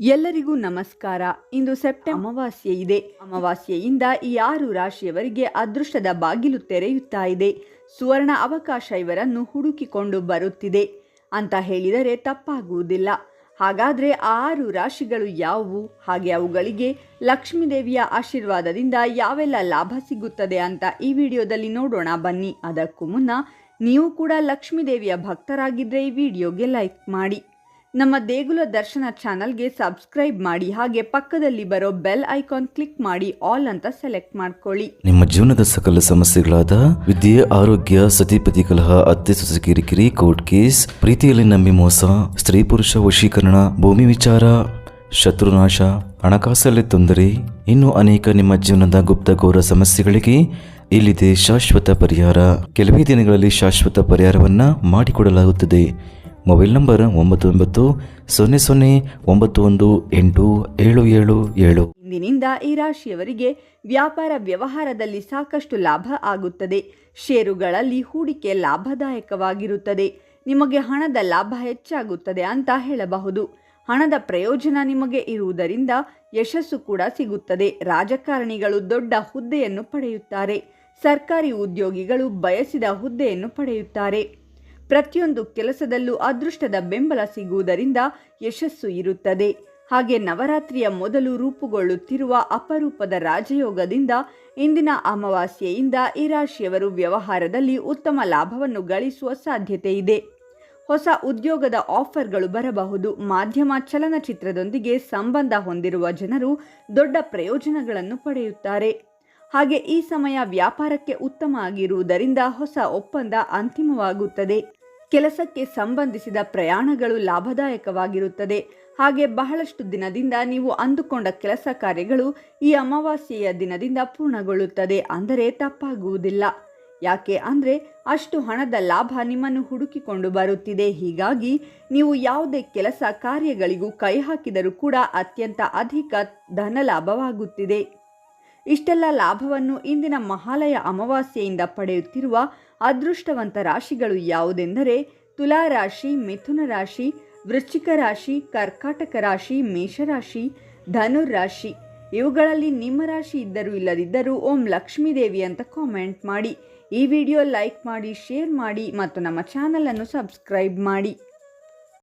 ಎಲ್ಲರಿಗೂ ನಮಸ್ಕಾರ. ಇಂದು ಸೆಪ್ಟೆಂಬರ್ ಅಮಾವಾಸ್ಯೆ ಇದೆ. ಅಮಾವಾಸ್ಯೆಯಿಂದ ಈ ಆರು ರಾಶಿಯವರಿಗೆ ಅದೃಷ್ಟದ ಬಾಗಿಲು ತೆರೆಯುತ್ತಾ ಇದೆ. ಸುವರ್ಣ ಅವಕಾಶ ಇವರನ್ನು ಹುಡುಕಿಕೊಂಡು ಬರುತ್ತಿದೆ. ಅಂತ ಹೇಳಿದರೆ ತಪ್ಪಾಗುವುದಿಲ್ಲ. ಹಾಗಾದರೆ ಆರು ರಾಶಿಗಳು ಯಾವುವು? ಹಾಗೆ ಅವುಗಳಿಗೆ ಲಕ್ಷ್ಮೀದೇವಿಯ ಆಶೀರ್ವಾದದಿಂದ ಯಾವೆಲ್ಲ ಲಾಭ ಸಿಗುತ್ತದೆ ಅಂತ ಈ ವಿಡಿಯೋದಲ್ಲಿ ನೋಡೋಣ ಬನ್ನಿ. ಅದಕ್ಕೂ ಮುನ್ನ ನೀವು ಕೂಡ ಲಕ್ಷ್ಮೀದೇವಿಯ ಭಕ್ತರಾಗಿದ್ದರೆ ಈ ವಿಡಿಯೋಗೆ ಲೈಕ್ ಮಾಡಿ. ನಮ್ಮ ದೇಗುಲ ದರ್ಶನ ಚಾನಲ್ಗೆ ಸಬ್ಸ್ಕ್ರೈಬ್ ಮಾಡಿ ಹಾಗೆ ಪಕ್ಕದಲ್ಲಿ ಬರೋ ಬೆಲ್ ಐಕಾನ್ ಕ್ಲಿಕ್ ಮಾಡಿ ಆಲ್ ಅಂತ ಸೆಲೆಕ್ಟ್ ಮಾಡ್ಕೊಳ್ಳಿ. ನಿಮ್ಮ ಜೀವನದ ಸಕಲ ಸಮಸ್ಯೆಗಳಾದ ವಿದ್ಯೆ, ಆರೋಗ್ಯ ಸತಿಪತಿ ಕಲಹ ಅತ್ತೆ, ಸೊಸೆ, ಕಿರಿಕಿರಿ, ಕೋರ್ಟ್ ಕೇಸ್, ಪ್ರೀತಿಯಲ್ಲಿ ನಂಬಿ ಮೋಸ, ಸ್ತ್ರೀ ಪುರುಷ ವಶೀಕರಣ, ಭೂಮಿ ವಿಚಾರ, ಶತ್ರುನಾಶ, ಹಣಕಾಸಲ್ಲಿ ತೊಂದರೆ, ಇನ್ನು ಅನೇಕ ನಿಮ್ಮ ಜೀವನದ ಗುಪ್ತ ಘೋರ ಸಮಸ್ಯೆಗಳಿಗೆ ಇಲ್ಲಿದೆ ಶಾಶ್ವತ ಪರಿಹಾರ. ಕೆಲವೇ ದಿನಗಳಲ್ಲಿ ಶಾಶ್ವತ ಪರಿಹಾರವನ್ನ ಮಾಡಿಕೊಡಲಾಗುತ್ತದೆ. ಮೊಬೈಲ್ ನಂಬರ್ ಒಂಬತ್ತು ಒಂಬತ್ತು ಸೊನ್ನೆ ಸೊನ್ನೆ ಒಂಬತ್ತು ಒಂದು ಎಂಟು ಏಳು ಏಳು ಏಳು. ಇಂದಿನಿಂದ ಈ ರಾಶಿಯವರಿಗೆ ವ್ಯಾಪಾರ ವ್ಯವಹಾರದಲ್ಲಿ ಸಾಕಷ್ಟು ಲಾಭ ಆಗುತ್ತದೆ. ಷೇರುಗಳಲ್ಲಿ ಹೂಡಿಕೆ ಲಾಭದಾಯಕವಾಗಿರುತ್ತದೆ. ನಿಮಗೆ ಹಣದ ಲಾಭ ಹೆಚ್ಚಾಗುತ್ತದೆ ಅಂತ ಹೇಳಬಹುದು. ಹಣದ ಪ್ರಯೋಜನ ನಿಮಗೆ ಇರುವುದರಿಂದ ಯಶಸ್ಸು ಕೂಡ ಸಿಗುತ್ತದೆ. ರಾಜಕಾರಣಿಗಳು ದೊಡ್ಡ ಹುದ್ದೆಯನ್ನು ಪಡೆಯುತ್ತಾರೆ. ಸರ್ಕಾರಿ ಉದ್ಯೋಗಿಗಳು ಬಯಸಿದ ಹುದ್ದೆಯನ್ನು ಪಡೆಯುತ್ತಾರೆ. ಪ್ರತಿಯೊಂದು ಕೆಲಸದಲ್ಲೂ ಅದೃಷ್ಟದ ಬೆಂಬಲ ಸಿಗುವುದರಿಂದ ಯಶಸ್ಸು ಇರುತ್ತದೆ. ಹಾಗೆ ನವರಾತ್ರಿಯ ಮೊದಲು ರೂಪುಗೊಳ್ಳುತ್ತಿರುವ ಅಪರೂಪದ ರಾಜಯೋಗದಿಂದ ಇಂದಿನ ಅಮಾವಾಸ್ಯೆಯಿಂದ ಈ ರಾಶಿಯವರು ವ್ಯವಹಾರದಲ್ಲಿ ಉತ್ತಮ ಲಾಭವನ್ನು ಗಳಿಸುವ ಸಾಧ್ಯತೆ ಇದೆ. ಹೊಸ ಉದ್ಯೋಗದ ಆಫರ್ಗಳು ಬರಬಹುದು. ಮಾಧ್ಯಮ ಚಲನಚಿತ್ರದೊಂದಿಗೆ ಸಂಬಂಧ ಹೊಂದಿರುವ ಜನರು ದೊಡ್ಡ ಪ್ರಯೋಜನಗಳನ್ನು ಪಡೆಯುತ್ತಾರೆ. ಹಾಗೆ ಈ ಸಮಯ ವ್ಯಾಪಾರಕ್ಕೆ ಉತ್ತಮ ಆಗಿರುವುದರಿಂದ ಹೊಸ ಒಪ್ಪಂದ ಅಂತಿಮವಾಗುತ್ತದೆ. ಕೆಲಸಕ್ಕೆ ಸಂಬಂಧಿಸಿದ ಪ್ರಯಾಣಗಳು ಲಾಭದಾಯಕವಾಗಿರುತ್ತದೆ. ಹಾಗೆ ಬಹಳಷ್ಟು ದಿನದಿಂದ ನೀವು ಅಂದುಕೊಂಡ ಕೆಲಸ ಕಾರ್ಯಗಳು ಈ ಅಮಾವಾಸ್ಯೆಯ ದಿನದಿಂದ ಪೂರ್ಣಗೊಳ್ಳುತ್ತದೆ ಅಂದರೆ ತಪ್ಪಾಗುವುದಿಲ್ಲ. ಯಾಕೆ ಅಂದರೆ ಅಷ್ಟು ಹಣದ ಲಾಭ ನಿಮ್ಮನ್ನು ಹುಡುಕಿಕೊಂಡು ಬರುತ್ತಿದೆ. ಹೀಗಾಗಿ ನೀವು ಯಾವುದೇ ಕೆಲಸ ಕಾರ್ಯಗಳಿಗೂ ಕೈ ಹಾಕಿದರೂ ಕೂಡ ಅತ್ಯಂತ ಅಧಿಕ ಧನ ಲಾಭವಾಗುತ್ತಿದೆ ಇಷ್ಟೆಲ್ಲ ಲಾಭವನ್ನು ಇಂದಿನ ಮಹಾಲಯ ಅಮಾವಾಸ್ಯೆಯಿಂದ ಪಡೆಯುತ್ತಿರುವ ಅದೃಷ್ಟವಂತ ರಾಶಿಗಳು ಯಾವುದೆಂದರೆ ತುಲಾ ರಾಶಿ, ಮಿಥುನ ರಾಶಿ, ವೃಶ್ಚಿಕ ರಾಶಿ, ಕರ್ಕಾಟಕ ರಾಶಿ, ಮೇಷರಾಶಿ ಧನುರಾಶಿ ರಾಶಿ ಇವುಗಳಲ್ಲಿ ನಿಮ್ಮ ರಾಶಿ ಇದ್ದರೂ ಇಲ್ಲದಿದ್ದರೂ ಓಂ ಲಕ್ಷ್ಮೀದೇವಿ ಅಂತ ಕಾಮೆಂಟ್ ಮಾಡಿ. ಈ ವಿಡಿಯೋ ಲೈಕ್ ಮಾಡಿ, ಶೇರ್ ಮಾಡಿ ಮತ್ತು ನಮ್ಮ ಚಾನಲನ್ನು ಸಬ್ಸ್ಕ್ರೈಬ್ ಮಾಡಿ.